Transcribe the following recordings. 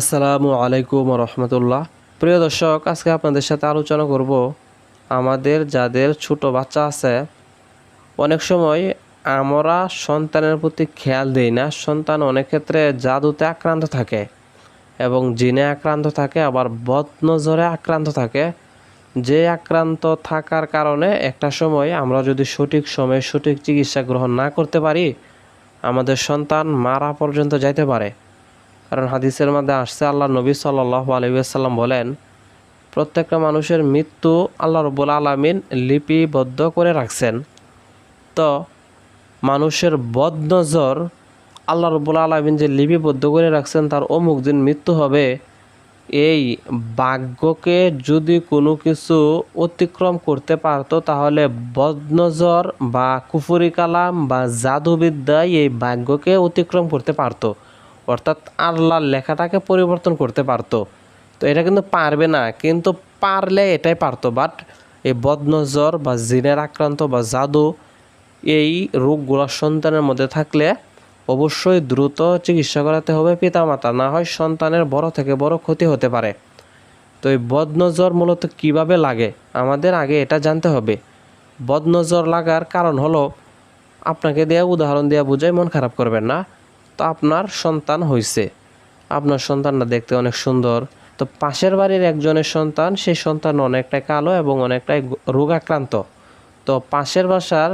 আসসালামু আলাইকুম রহমতুল্লাহ। প্রিয় দর্শক, আজকে আপনাদের সাথে আলোচনা করব আমাদের যাদের ছোট বাচ্চা আছে। অনেক সময় আমরা সন্তানের প্রতি খেয়াল দেই না। সন্তান অনেক ক্ষেত্রে জাদুতে আক্রান্ত থাকে এবং জিনে আক্রান্ত থাকে, আবার বদনজরে আক্রান্ত থাকে। যে আক্রান্ত থাকার কারণে একটা সময় আমরা যদি সঠিক সময়ে সঠিক চিকিৎসা গ্রহণ না করতে পারি, আমাদের সন্তান মারা পর্যন্ত যাইতে পারে। কারণ হাদিসের মধ্যে আসছে, আল্লাহ নবী সাল্লাহ আলহিসাল্লাম বলেন, প্রত্যেকটা মানুষের মৃত্যু আল্লাহ রবুল আলমিন লিপিবদ্ধ করে রাখছেন। তো মানুষের বদনজর আল্লাহ রবুল আলমিন যে লিপিবদ্ধ করে রাখছেন, তার অমুক দিন মৃত্যু হবে। এই ভাগ্যকে যদি কোনো কিছু অতিক্রম করতে পারতো, তাহলে বদনজর বা কুফুরি কালাম বা জাদুবিদ্যায় এই ভাগ্যকে অতিক্রম করতে পারতো। অর্থাৎ আল্লাহর লেখাটাকে পরিবর্তন করতে পারতো। তো এটা কিন্তু পারবে না, কিন্তু পারলে এটাই পারতো। বাট এই বদনজর বা জিনের আক্রান্ত বা জাদু, এই রোগগুলো সন্তানের মধ্যে থাকলে অবশ্যই দ্রুত চিকিৎসা করাতে হবে পিতামাতা, না হয় সন্তানের বড় থেকে বড় ক্ষতি হতে পারে। তো এই বদনজর মূলত কীভাবে লাগে? আমাদের আগে এটা জানতে হবে। বদনজর লাগার কারণ হলো, আপনাকে দেয়া উদাহরণ দেওয়া বুঝাই মন খারাপ করবেন না। তো আপনার সন্তান হয়েছে আপনার সন্তানটা দেখতে অনেক সুন্দর। তো পাশের বাড়ির একজনের সন্তান, সেই সন্তান অনেকটাই কালো এবং অনেকটাই রোগাক্রান্ত। তো পাশের বাসার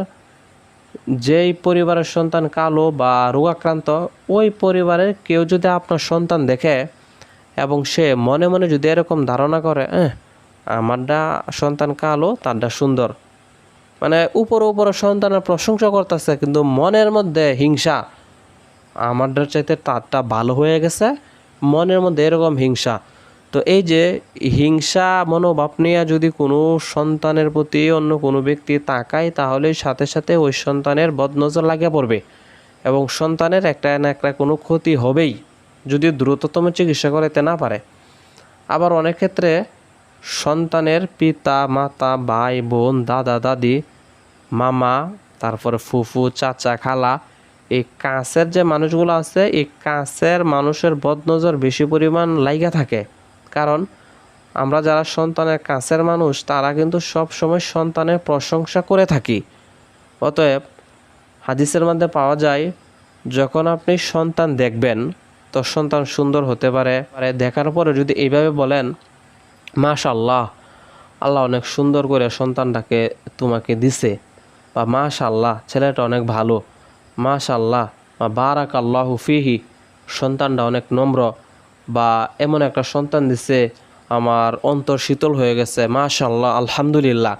যেই পরিবারের সন্তান কালো বা রোগাক্রান্ত, ওই পরিবারের কেউ যদি আপনার সন্তান দেখে এবং সে মনে মনে যদি এরকম ধারণা করে হ্যাঁ আমারটা সন্তান কালো, তারটা সুন্দর। মানে উপরে উপরে সন্তানের প্রশংসা করতেছে, কিন্তু মনের মধ্যে হিংসা। আমারটার চাইতে তারটা ভালো হয়ে গেছে, মনের মধ্যে এরকম হিংসা। তো এই যে হিংসা মনোভাব নিয়ে যদি কোনো সন্তানের প্রতি অন্য কোনো ব্যক্তি তাকায় তাহলে সাথে সাথে ওই সন্তানের বদনজর লাগিয়ে পড়বে এবং সন্তানের একটা না একটা কোনো ক্ষতি হবেই, যদি দ্রুততম চিকিৎসা করাতে না পারে। আবার অনেক ক্ষেত্রে সন্তানের পিতা, মাতা, ভাই, বোন, দাদা, দাদি, মামা, তারপরে ফুফু, চাচা, খালা এই কাছের যে মানুষগুলো আছে, এই কাছের মানুষের বদনজর বেশি পরিমাণ লাইগা থাকে। কারণ আমরা যারা সন্তানের কাছের মানুষ, তারা কিন্তু সব সময় সন্তানের প্রশংসা করে থাকি। অতএব হাদিসের মধ্যে পাওয়া যায়, যখন আপনি সন্তান দেখবেন, তো সন্তান সুন্দর হতে পারে। পারে দেখার পরে যদি এইভাবে বলেন মাশাল্লাহ আল্লাহ অনেক সুন্দর করে সন্তানটাকে তোমাকে দিছে। বা মাশাল্লাহ ছেলেটা অনেক ভালো। মাশাল্লাহ বা বারাক আল্লাহ ফিহি, সন্তানটা অনেক নম্র, বা এমন একটা সন্তান দিছে, আমার অন্তর শীতল হয়ে গেছে মাশাল্লাহ আলহামদুলিল্লাহ।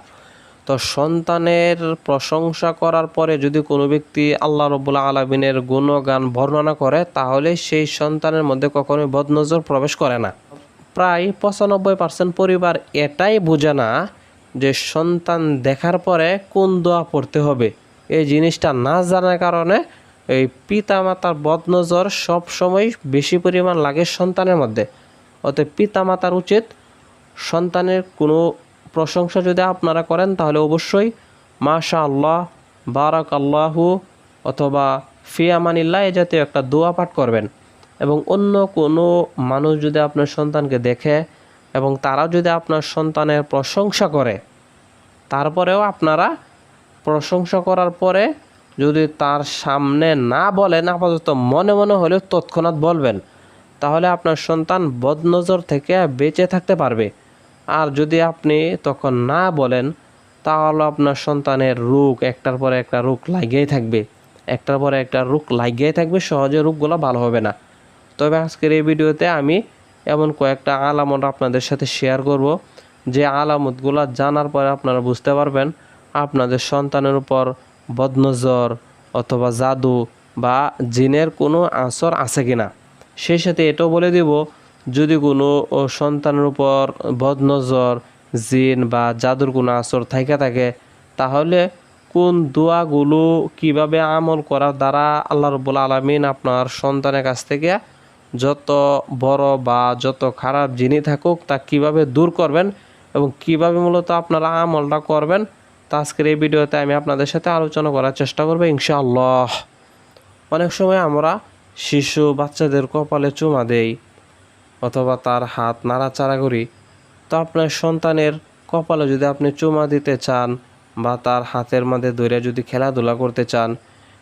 তো সন্তানের প্রশংসা করার পরে যদি কোনো ব্যক্তি আল্লাহ রবুল্লা আলমিনের গুণগান বর্ণনা করে, তাহলে সেই সন্তানের মধ্যে কখনোই বদনজর প্রবেশ করে না। প্রায় পঁচানব্বই পার্সেন্ট পরিবার এটাই বোঝে না যে সন্তান দেখার পরে কোন দোয়া পড়তে হবে। এই জিনিসটা না জানার কারণে এই পিতা মাতার বদনজর সব সময় বেশি পরিমাণ লাগে সন্তানের মধ্যে। অতএব পিতা মাতার উচিত সন্তানের কোনো প্রশংসা যদি আপনারা করেন, তাহলে অবশ্যই মাশা আল্লাহ বারাক আল্লাহু অথবা ফিয়ামানিল্লাহ এ জাতীয় একটা দোয়া পাঠ করবেন। এবং অন্য কোনো মানুষ যদি আপনার সন্তানকে দেখে এবং তারাও যদি আপনার সন্তানের প্রশংসা করে, তারপরেও আপনারা প্রশংসা করার পরে যদি তার সামনে না বলেন আপাতত মনে মনে হলেও তৎক্ষণাৎ বলবেন, তাহলে আপনার সন্তান বদনজর থেকে বেঁচে থাকতে পারবে। আর যদি আপনি তখন না বলেন, তাহলে আপনার সন্তানের রোগ একটার পরে একটা রোগ লাগিয়েই থাকবে। একটার পরে একটা রোগ লাগিয়েই থাকবে, সহজে রোগগুলো ভালো হবে না। তবে আজকের এই ভিডিওতে আমি এমন কয়েকটা আলামত আপনাদের সাথে শেয়ার করব, যে আলামতগুলো জানার পরে আপনারা বুঝতে পারবেন আপনাদের সন্তানের উপর বদনজর অথবা জাদু বা জিনের কোনো আসর আছে কি না সেই সাথে এটাও বলে দিব, যদি কোনো সন্তানের উপর বদনজর, জিন বা জাদুর কোনো আসর থাইকা থাকে, তাহলে কোন দোয়াগুলো কীভাবে আমল করার দ্বারা আল্লাহ রবুল আলমিন আপনার সন্তানের কাছ থেকে যত বড় বা যত খারাপ জিনিস থাকুক তা কীভাবে দূর করবেন এবং কীভাবে মূলত আপনারা আমলটা করবেন তা আজকের এই ভিডিওতে আমি আপনাদের সাথে আলোচনা করার চেষ্টা করব, ইনশাআল্লাহ। অনেক সময় আমরা শিশু বাচ্চাদের কপালে চুমা দেই অথবা তার হাত নাড়াচাড়া করি। তো আপনার সন্তানের কপালে যদি আপনি চুমা দিতে চান বা তার হাতের মধ্যে ধরে যদি খেলাধুলা করতে চান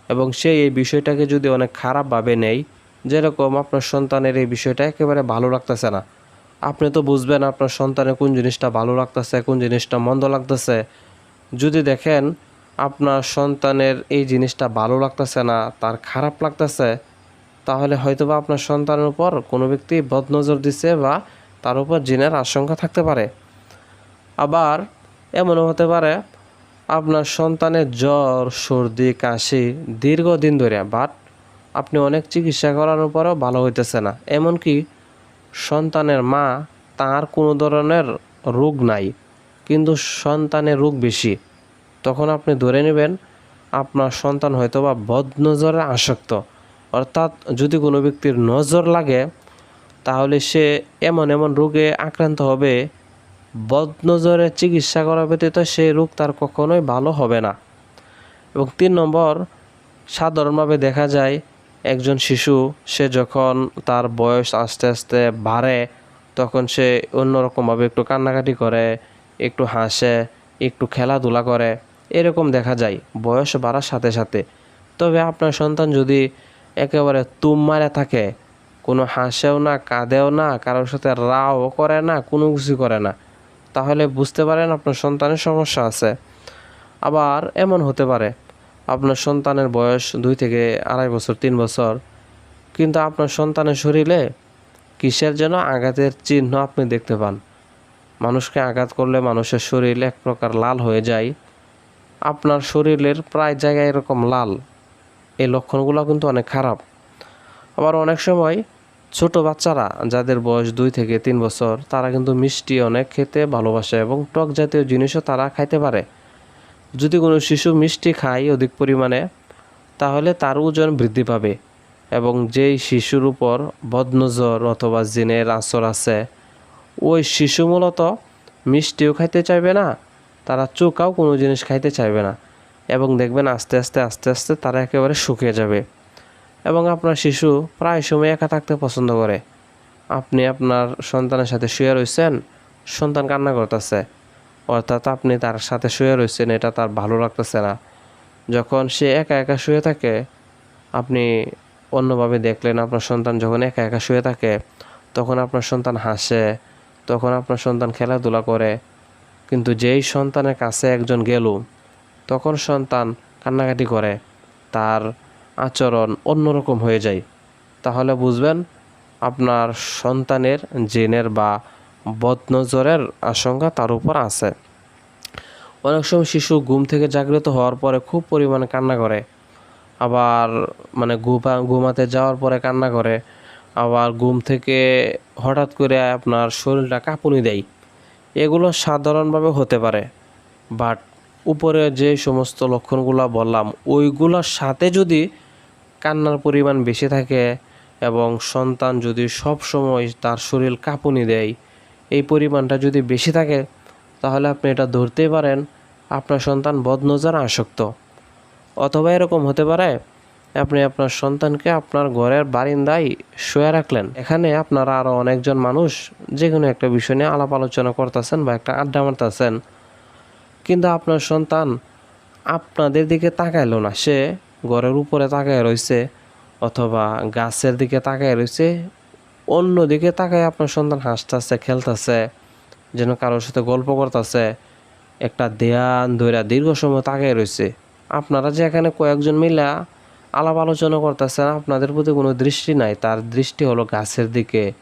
এবং সে এই বিষয়টাকে যদি অনেক খারাপভাবে নেয় যেরকম আপনার সন্তানের এই বিষয়টা একেবারে ভালো লাগতেছে না। আপনি তো বুঝবেন আপনার সন্তানের কোন জিনিসটা ভালো লাগতেছে, কোন জিনিসটা মন্দ লাগতেছে। যদি দেখেন আপনার সন্তানের এই জিনিসটা ভালো লাগতেছে না, তার খারাপ লাগতেছে, তাহলে হয়তোবা আপনার সন্তানের উপর কোনো ব্যক্তি বদনজর দিছে বা তার উপর জিনের আশঙ্কা থাকতে পারে। আবার এমনও হতে পারে, আপনার সন্তানের জ্বর, সর্দি, কাশি দীর্ঘদিন ধরে বাট আপনি অনেক চিকিৎসা করানোর পরেও ভালো হইতেছে না। এমনকি সন্তানের মা তার কোনো ধরনের রোগ নাই। কিন্তু সন্তানের রোগ বেশি, তখন আপনি ধরে নেবেন আপনার সন্তান হয়তোবা বদনজরে আসক্ত। অর্থাৎ যদি কোনো ব্যক্তির নজর লাগে, তাহলে সে এমন এমন রোগে আক্রান্ত হবে বদ বদনজরে চিকিৎসা করা ব্যতীত সেই রোগ তার কখনোই ভালো হবে না। এবং তিন নম্বর, সাধারণভাবে দেখা যায় একজন শিশু, সে যখন তার বয়স আস্তে আস্তে বাড়ে, তখন সে অন্যরকমভাবে একটু কান্নাকাটি করে একটু হাসে, একটু খেলাধুলা করে, এরকম দেখা যায়। বয়স বাড়ার সাথে সাথে। তবে আপনার সন্তান যদি একেবারে তুম মারে থাকে, কোনো হাসেও না, কাঁদেও না, কারোর সাথে রাও করে না, কোনো কিছু করে না, তাহলে বুঝতে পারেন আপনার সন্তানের সমস্যা আছে। আবার এমন হতে পারে, আপনার সন্তানের বয়স দুই থেকে আড়াই বছর, তিন বছর, কিন্তু আপনার সন্তানের শরীরে কিসের যেন আঘাতের চিহ্ন আপনি দেখতে পান। মানুষকে আঘাত করলে মানুষের শরীর এক প্রকার লাল হয়ে যায়। আপনার শরীরের প্রায় জায়গায় এরকম লাল। এই লক্ষণগুলো কিন্তু অনেক খারাপ। আবার অনেক সময় ছোট বাচ্চারা যাদের বয়স দুই থেকে তিন বছর, তারা কিন্তু মিষ্টি অনেক খেতে ভালোবাসে এবং টক জাতীয় জিনিসও তারা খাইতে পারে। যদি কোনো শিশু মিষ্টি খায় অধিক পরিমাণে, তাহলে তার ওজন বৃদ্ধি পাবে এবং যেই শিশুর উপর বদনজর অথবা জিনের আঁচড় আছে ওই শিশু মূলত মিষ্টিও খাইতে চাইবে না, তারা চোখাও কোনো জিনিস খাইতে চাইবে না। এবং দেখবেন আস্তে আস্তে আস্তে আস্তে তারা একেবারে শুকিয়ে যাবে। এবং আপনার শিশু প্রায় সময় একা থাকতে পছন্দ করে। আপনি আপনার সন্তানের সাথে শুয়ে রয়েছেন সন্তান কান্না করতেছে। অর্থাৎ আপনি তার সাথে শুয়ে রয়েছেন এটা তার ভালো লাগতেছে না। যখন সে একা একা শুয়ে থাকে, আপনি অন্যভাবে দেখলেন আপনার সন্তান যখন একা একা শুয়ে থাকে, তখন আপনার সন্তান হাসে তখন আপনার সন্তান খেলাধুলা করে। কিন্তু যেই সন্তানের কাছে একজন গেল তখন সন্তান কান্নাকাটি করে। তার আচরণ অন্যরকম হয়ে যায়। তাহলে বুঝবেন, আপনার সন্তানের জেনের বা বদনজরের আশঙ্কা তার উপর আছে। অনেক সময় শিশু ঘুম থেকে জাগ্রত হওয়ার পরে খুব পরিমাণে কান্না করে। আবার মানে ঘুমা ঘুমাতে যাওয়ার পরে কান্না করে। আবার ঘুম থেকে হঠাৎ করে আপনার শরীরটা কাঁপুনি দেয়। এগুলো সাধারণভাবে হতে পারে। বাট উপরে যে সমস্ত লক্ষণগুলো বললাম, ওইগুলোর সাথে যদি কান্নার পরিমাণ বেশি থাকে এবং সন্তান যদি সব সময় তার শরীর কাঁপুনি দেয়, এই পরিমাণটা যদি বেশি থাকে, তাহলে আপনি এটা ধরতেই পারেন, আপনার সন্তান বদনজার আসক্ত। অথবা এরকম হতে পারে আপনি আপনার সন্তানকে আপনার ঘরের বারিন্দায় শুয়ে রাখলেন। এখানে আপনারা আরও অনেকজন মানুষ যে কোনো একটা বিষয় নিয়ে আলাপ আলোচনা করতেছেন বা একটা আড্ডা মারতেছেন। কিন্তু আপনার সন্তান আপনাদের দিকে তাকাইলো না। সে ঘরের উপরে তাকায় রয়েছে অথবা গাছের দিকে তাকায় রয়েছে অন্য দিকে তাকায় আপনার সন্তান হাসতেছে, খেলতেছে, যেন কারোর সাথে গল্প করতেছে। একটা দেয়ান ধরে দীর্ঘ সময় তাকায় রয়েছে। আপনারা যে এখানে কয়েকজন মিলা আলাপ আলোচনা করতেছেন, আপনাদের প্রতি কোনো দৃষ্টি নাই। তার দৃষ্টি হলো গাছের দিকে।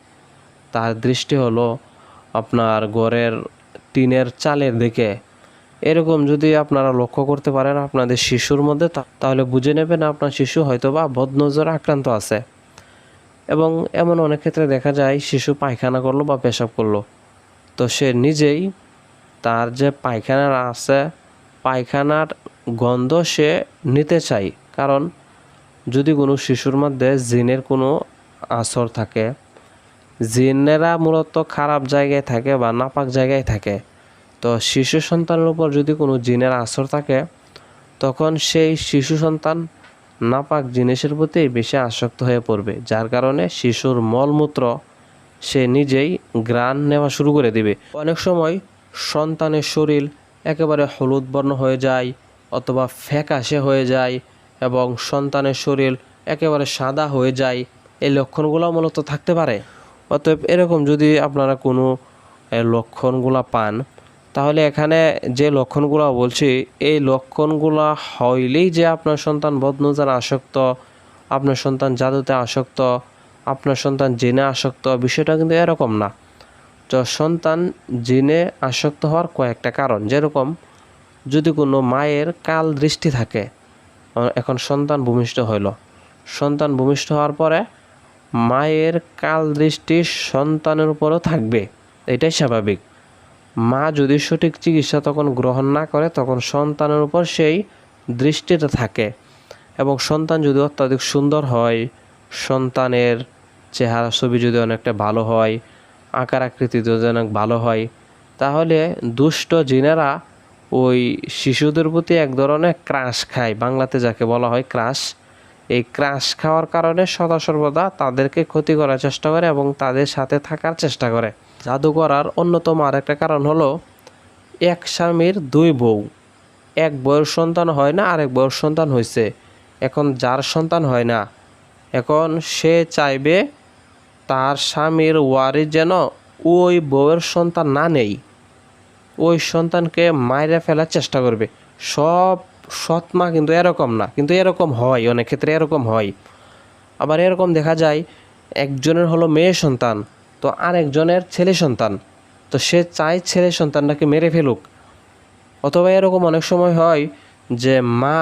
তার দৃষ্টি হলো আপনার ঘরের টিনের চালের দিকে। এরকম যদি আপনারা লক্ষ্য করতে পারেন আপনাদের শিশুর মধ্যে তাহলে বুঝে নেবেন আপনার শিশু হয়তোবা বদনজর আক্রান্ত আছে। এবং এমন অনেক ক্ষেত্রে দেখা যায়, শিশু পায়খানা করল বা পেশাব করল। তো সে নিজেই তার যে পায়খানার আছে, পায়খানার গন্ধ সে নিতে চায়। কারণ যদি কোনো শিশুর মধ্যে জিনের কোনো আসর থাকে, জিনেরা মূলত খারাপ জায়গায় থাকে বা নাপাক জায়গায় থাকে, তো শিশু সন্তানের উপর যদি কোনো জিনের আসর থাকে, তখন সেই শিশু সন্তান নাপাক জিনিসের প্রতি বেশি আসক্ত হয়ে পড়বে, যার কারণে শিশুর মলমূত্র সে নিজেই গ্রান নেওয়া শুরু করে দিবে। অনেক সময় সন্তানের শরীর একেবারে হলুদ বর্ণ হয়ে যায় অথবা ফ্যাকাশে হয়ে যায় এবং সন্তানের শরীর একেবারে সাদা হয়ে যায়। এই লক্ষণগুলো মূলত থাকতে পারে। অতএব এরকম যদি আপনারা কোনো লক্ষণগুলা পান, তাহলে এখানে যে লক্ষণগুলো বলছি, এই লক্ষণগুলো হইলেই যে আপনার সন্তান বদনজার আসক্ত, আপনার সন্তান জাদুতে আসক্ত, আপনার সন্তান জেনে আসক্ত, বিষয়টা কিন্তু এরকম না। তো সন্তান জিনে আসক্ত হওয়ার কয়েকটা কারণ। যেরকম, যদি কোনো মায়ের কাল দৃষ্টি থাকে এখন সন্তান ভূমিষ্ঠ হইল। সন্তান ভূমিষ্ঠ হওয়ার পরে মায়ের কাল দৃষ্টি সন্তানের উপরও থাকবে। এটাই স্বাভাবিক। মা যদি সঠিক চিকিৎসা তখন গ্রহণ না করে, তখন সন্তানের উপর সেই দৃষ্টিটা থাকে এবং সন্তান যদি অত্যাধিক সুন্দর হয়, সন্তানের চেহারা, ছবি যদি অনেকটা ভালো হয়, আকার আকৃতি যদি অনেক ভালো হয়, তাহলে দুষ্ট জিনেরা ওই শিশুদের প্রতি এক ধরনের ক্রাশ খায়। বাংলাতে যাকে বলা হয় ক্রাশ, এই ক্রাশ খাওয়ার কারণে সদা সর্বদা তাদেরকে ক্ষতি করার চেষ্টা করে এবং তাদের সাথে থাকার চেষ্টা করে। জাদু করার অন্যতম আরেকটা কারণ হলো, এক স্বামীর দুই বউ। এক বউয়ের সন্তান হয় না, আরেক বউয়ের সন্তান হয়েছে এখন যার সন্তান হয় না, এখন সে চাইবে তার স্বামীর ওয়ারি যেন ওই বউয়ের সন্তান না নেই। ওই সন্তানকে মাইরে ফেলার চেষ্টা করবে। সব সৎ মা কিন্তু এরকম না, কিন্তু এরকম হয়, অনেক ক্ষেত্রে এরকম হয়। আবার এরকম দেখা যায়, একজনের হলো মেয়ে সন্তান, তো আরেকজনের ছেলে সন্তান, তো সে চায় ছেলে সন্তানটাকে মেরে ফেলুক। অথবা এরকম অনেক সময় হয় যে মা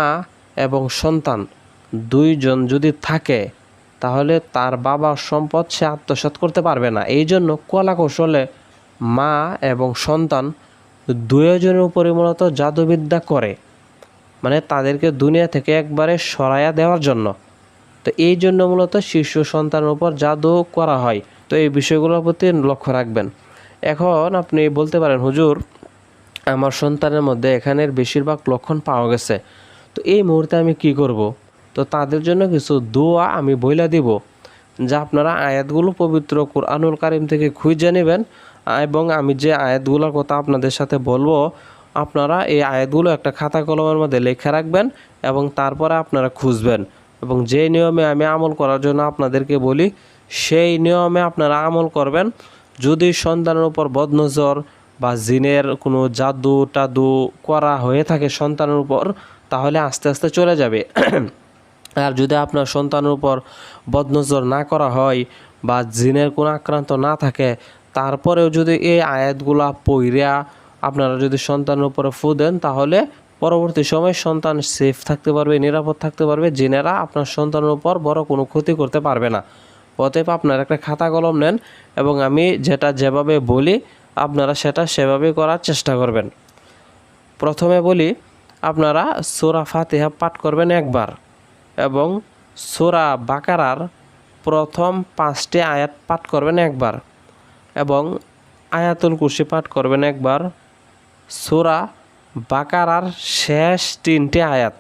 এবং সন্তান দুইজন যদি থাকে, তাহলে তার বাবার সম্পদ সে আত্মসাৎ করতে পারবে না। এই জন্য কলা কৌশলে মা এবং সন্তান দুজনের উপরে মূলত জাদুবিদ্যা করে। মানে তাদেরকে দুনিয়া থেকে একবারে সরাইয়া দেওয়ার জন্য। তো এই জন্য মূলত শিশু সন্তানের উপর জাদু করা হয়। তো এই বিষয়গুলোর প্রতি লক্ষ্য রাখবেন। এখন আপনি বলতে পারেন, হুজুর, আমার সন্তানের মধ্যে এখানের বেশিরভাগ লক্ষণ পাওয়া গেছে। তো এই মুহূর্তে আমি কি করব? তো তাদের জন্য কিছু দোয়া আমি বইলা দিব, যা আপনারা আয়াতগুলো পবিত্র কোরআনুল কারিম থেকে খুঁজে নেবেন। এবং আমি যে আয়াতগুলোর কথা আপনাদের সাথে বলব, আপনারা এই আয়াতগুলো একটা খাতা কলমের মধ্যে লেখা রাখবেন এবং তারপরে আপনারা খুঁজবেন। এবং যে নিয়মে আমি আমল করার জন্য আপনাদেরকে বলি, সেই নিয়মে আপনারা আমল করবেন। যদি সন্তানের উপর বদনজর বা জিনের কোনো জাদু টাদু করা হয়ে থাকে সন্তানের উপর, তাহলে আস্তে আস্তে চলে যাবে। আর যদি আপনার সন্তানের উপর বদনজর না করা হয় বা জিনের কোনো আক্রান্ত না থাকে তারপরেও যদি এই আয়াতগুলা পইরা আপনারা যদি সন্তানের উপরে ফু দেন, তাহলে পরবর্তী সময় সন্তান সেফ থাকতে পারবে, নিরাপদ থাকতে পারবে, জিনেরা আপনার সন্তানের উপর বড় কোনো ক্ষতি করতে পারবে না। অতএব আপনার একটা খাতা কলম নেন এবং আমি যেটা যেভাবে বলি, আপনারা সেটা সেভাবে করার চেষ্টা করবেন। প্রথমে বলি, আপনারা সোরা ফাতেহা পাঠ করবেন একবার এবং সোরা বাকারার প্রথম পাঁচটি আয়াত পাঠ করবেন একবার। এবং আয়াতুল কুরসি পাঠ করবেন একবার। সোরা বাকারার শেষ তিনটি আয়াত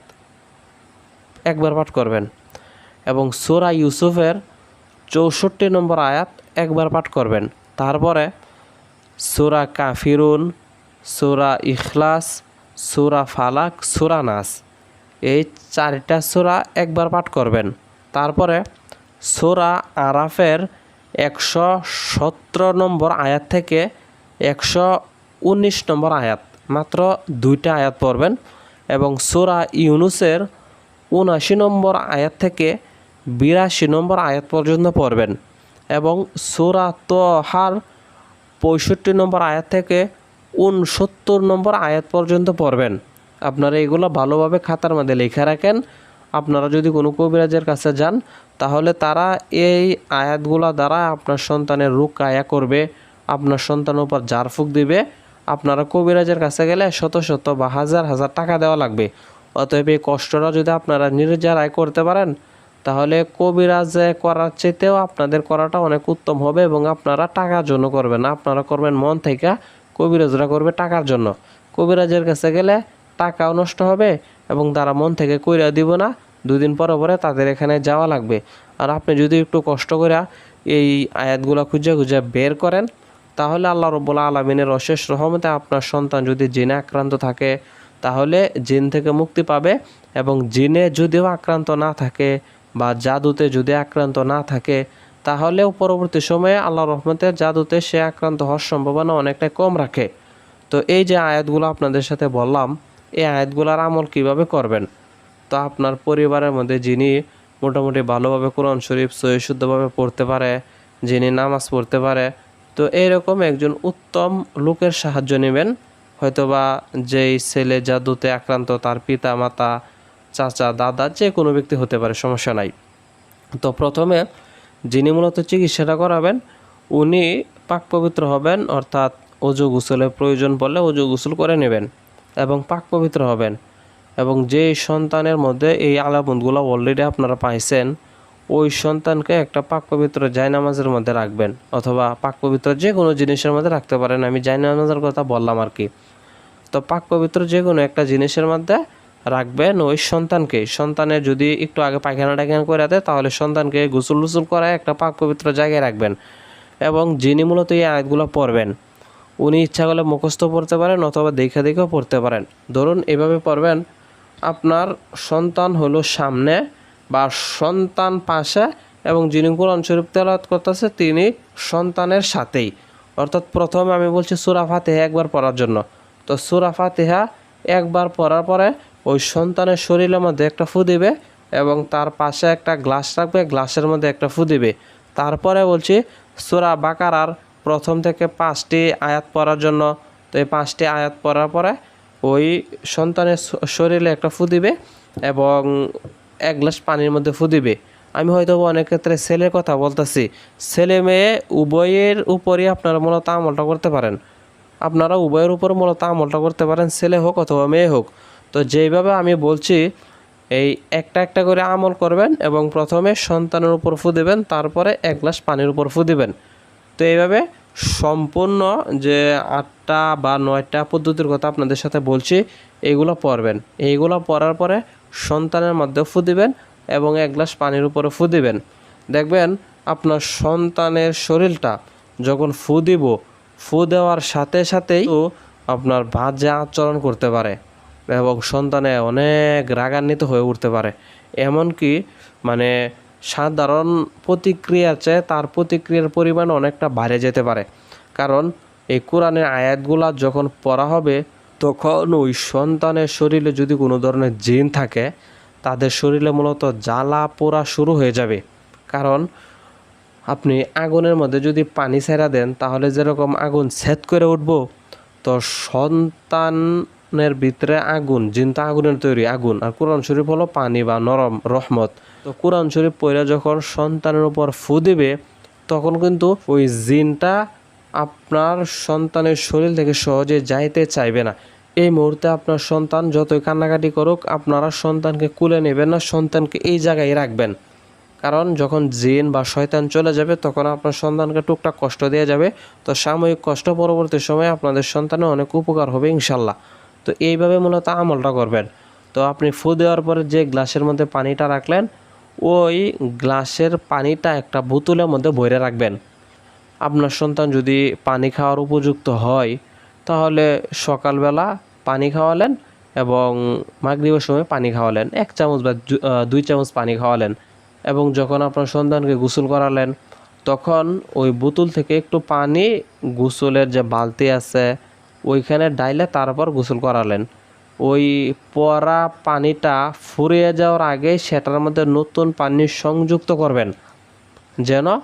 একবার পাঠ করবেন এবং সোরা ইউসুফের চৌষট্টি নম্বর আয়াত একবার পাঠ করবেন। তারপরে সোরা কাফিরুন, সোরা ইখলাস, সোরা ফালাক, সোরা নাস এই চারটা সুরা একবার পাঠ করবেন। তারপরে সোরা আরাফের একশো সতেরো নম্বর আয়াত থেকে একশো উনিশ নম্বর আয়াত। মাত্র দুইটা আয়াত পড়বেন এবং সুরা ইউনুসের উনআশি নম্বর আয়াত থেকে বিরাশি নম্বর আয়াত পর্যন্ত পড়বেন এবং সুরা তোহার পঁয়ষট্টি নম্বর আয়াত থেকে উনসত্তর নম্বর আয়াত পর্যন্ত পড়বেন। আপনারা এগুলো ভালোভাবে খাতার মধ্যে লিখে রাখেন। আপনারা যদি কোনো কবিরাজের কাছে যান, তাহলে তারা এই আয়াতগুলো দ্বারা আপনার সন্তানের রোগ কায়া করবে, আপনার সন্তানের উপর জারফুক দিবে, আপনারা কবিরাজের কাছে গেলে শত শত বা হাজার হাজার টাকা দেওয়া লাগবে। অতএব এই কষ্টটা যদি আপনারা নিজেরাই করতে পারেন, তাহলে কবিরাজে করার চেয়েতেও আপনাদের করাটা অনেক উত্তম হবে এবং আপনারা টাকার জন্য করবেন আপনারা করবেন মন থেকে, কবিরাজরা করবে টাকার জন্য। কবিরাজের কাছে গেলে টাকাও নষ্ট হবে এবং তারা মন থেকে কইরা দিব না। দুদিন পরে পরে তাদের এখানে যাওয়া লাগবে। আর আপনি যদি একটু কষ্ট করে এই আয়াতগুলো খুঁজে খুঁজে বের করেন, তাহলে আল্লাহ রব্বুল আলমিনের অশেষ রহমতে আপনার সন্তান যদি জিনে আক্রান্ত থাকে, তাহলে জিন থেকে মুক্তি পাবে এবং জিনে যদিও আক্রান্ত না থাকে বা জাদুতে যদি আক্রান্ত না থাকে, তাহলেও পরবর্তী সময়ে আল্লাহ রহমতের জাদুতে সে আক্রান্ত হওয়ার সম্ভাবনা অনেকটাই কম রাখে। তো এই যে আয়াতগুলো আপনাদের সাথে বললাম, এই আয়াতগুলোর আমল কীভাবে করবেন? তো আপনার পরিবারের মধ্যে যিনি মোটামুটি ভালোভাবে কোরআন শরীফ সহি শুদ্ধভাবে পড়তে পারে, যিনি নামাজ পড়তে পারে, তো এইরকম একজন উত্তম লোকের সাহায্য নেবেন। হয়তোবা যেই ছেলে জাদুতে আক্রান্ত, তার পিতা মাতা চাচা, দাদা যে কোনো ব্যক্তি হতে পারে, সমস্যা নাই। তো প্রথমে যিনি মূলত চিকিৎসাটা করাবেন, উনি পাক পবিত্র হবেন, অর্থাৎ অজু গোসলের প্রয়োজন পড়লে অজু গোসল করে নেবেন এবং পাক পবিত্র হবেন। এবং যে সন্তানের মধ্যে এই আলামতগুলো অলরেডি আপনারা পাইছেন, ওই সন্তানকে একটা পাক পবিত্র জায়নামাজের মধ্যে রাখবেন অথবা পাক পবিত্র যে কোনো জিনিসের মধ্যে রাখতে পারেন। আমি জায়নামাজের কথা বললাম আর কি। তো পাক পবিত্র যে কোনো একটা জিনিসের মধ্যে রাখবেন ওই সন্তানকে। সন্তানের যদি একটু আগে পায়খানা টাইখানা করে দেয়, তাহলে সন্তানকে গোসল টুসুল করায় একটা পাক পবিত্র জায়গায় রাখবেন এবং যিনি মূলত এই আয়াতগুলো পড়বেন, উনি ইচ্ছা করলে মুখস্থ পড়তে পারেন অথবা দেখে দেখেও পড়তে পারেন। ধরুন এভাবে পড়বেন আপনার সন্তান হলো সামনে বা সন্তান পাশে এবং যিনি কোরআন শরীফ তেলাওয়াত করতেছে, তিনি সন্তানের সাথেই। অর্থাৎ প্রথমে আমি বলছি সুরা ফাতেহা একবার পড়ার জন্য। তো সুরা ফাতেহা একবার পড়ার পরে ওই সন্তানের শরীরের মধ্যে একটা ফু দিবে এবং তার পাশে একটা গ্লাস রাখবে, গ্লাসের মধ্যে একটা ফু দিবে। তারপরে বলছি সুরা বাকারার প্রথম থেকে পাঁচটি আয়াত পড়ার জন্য। তো এই পাঁচটি আয়াত পড়ার পরে ওই সন্তানের শরীরে একটা ফু দিবে এবং এক গ্লাস পানির মধ্যে ফু দিবে। আমি হয়তো অনেক ক্ষেত্রে ছেলের কথা বলতেছি। ছেলে মেয়ে উভয়ের উপরই আপনারা মূলত আমলটা করতে পারেন। আপনারা উভয়ের উপর মূলত আমলটা করতে পারেন, ছেলে হোক অথবা মেয়ে হোক। তো যেইভাবে আমি বলছি, এই একটা একটা করে আমল করবেন এবং প্রথমে সন্তানের উপর ফু দেবেন, তারপরে এক গ্লাস পানির উপর ফু দিবেন। তো এইভাবে সম্পূর্ণ যে আটটা বা নয়টা পদ্ধতির কথা আপনাদের সাথে বলছি এইগুলো পড়বেন এইগুলো পড়ার পরে সন্তানের মধ্যে ফু দিবেন এবং এক গ্লাস পানির উপরে ফু দিবেন। দেখবেন আপনার সন্তানের শরীরটা যখন ফু দিব, ফু দেওয়ার সাথে সাথেই ও আপনার বাজে আচরণ করতে পারে এবং সন্তানে অনেক রাগান্বিত হয়ে উঠতে পারে। এমনকি মানে সাধারণ প্রতিক্রিয়ার চেয়ে তার প্রতিক্রিয়ার পরিমাণ অনেকটা বাইরে যেতে পারে। কারণ এই কোরআনের আয়াতগুলা যখন পড়া হবে, তখন ওই সন্তানের শরীরে যদি কোনো ধরনের জিন থাকে, তাদের শরীরে মূলত জ্বালা পোড়া শুরু হয়ে যাবে। কারণ আপনি আগুনের মধ্যে যদি পানি ছেড়া দেন, তাহলে যেরকম আগুন ছেদ করে উঠব, তো সন্তানের ভিতরে আগুন, জিন তো আগুনের তৈরি আগুন। আর কোরআন শরীফ হলো পানি বা নরম রহমত। তো কোরআন শরীফ পড়ে যখন সন্তানের উপর ফু দেবে, তখন কিন্তু ওই জিনটা আপনার সন্তানের শরীর থেকে সহজে যাইতে চাইবে না। এই মুহূর্তে আপনার সন্তান যতই কান্নাকাটি করুক, আপনারা সন্তানকে কুলে নেবেন না, সন্তানকে এই জায়গায় রাখবেন। কারণ যখন জিন বা শয়তান চলে যাবে, তখন আপনার সন্তানকে টুকটাক কষ্ট দেওয়া যাবে। তো সাময়িক কষ্ট পরবর্তী সময়ে আপনাদের সন্তানের অনেক উপকার হবে ইনশাল্লাহ তো এইভাবে মূলত আমলটা করবেন। তো আপনি ফু দেওয়ার পরে যে গ্লাসের মধ্যে পানিটা রাখলেন ওই গ্লাসের পানিটা একটা বোতলের মধ্যে ভরে রাখবেন। আপনার সন্তান যদি পানি খাওয়ার উপযুক্ত হয়, তাহলে সকালবেলা পানি খাওয়ালেন এবং মাগরিবের সময় পানি খাওয়ালেন। এক চামচ বা দুই চামচ পানি খাওয়ালেন এবং যখন আপনার সন্তানকে গোসল করালেন, তখন ওই বোতল থেকে একটু পানি গোসলের যে বালতি আছে, ওইখানে ডাইলে তারপর গোসল করালেন। ওই পরা পানিটা ফুরিয়ে যাওয়ার আগে সেটার মধ্যে নতুন পানি সংযুক্ত করবেন। যেন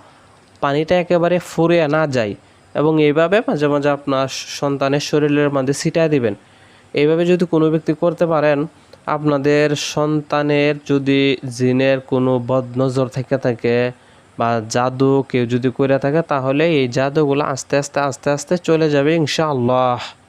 পানিটা একেবারে ফুরিয়ে না যায় এবং এইভাবে মাঝে মাঝে আপনার সন্তানের শরীরের মধ্যে ছিটায় দিবেন। এইভাবে যদি কোনো ব্যক্তি করতে পারেন, আপনাদের সন্তানের যদি জিনের কোনো বদনজর থেকে থাকে বা জাদু কেউ যদি করে থাকে, তাহলে এই জাদুগুলো আস্তে আস্তে আস্তে আস্তে চলে যাবে ইনশাআল্লাহ।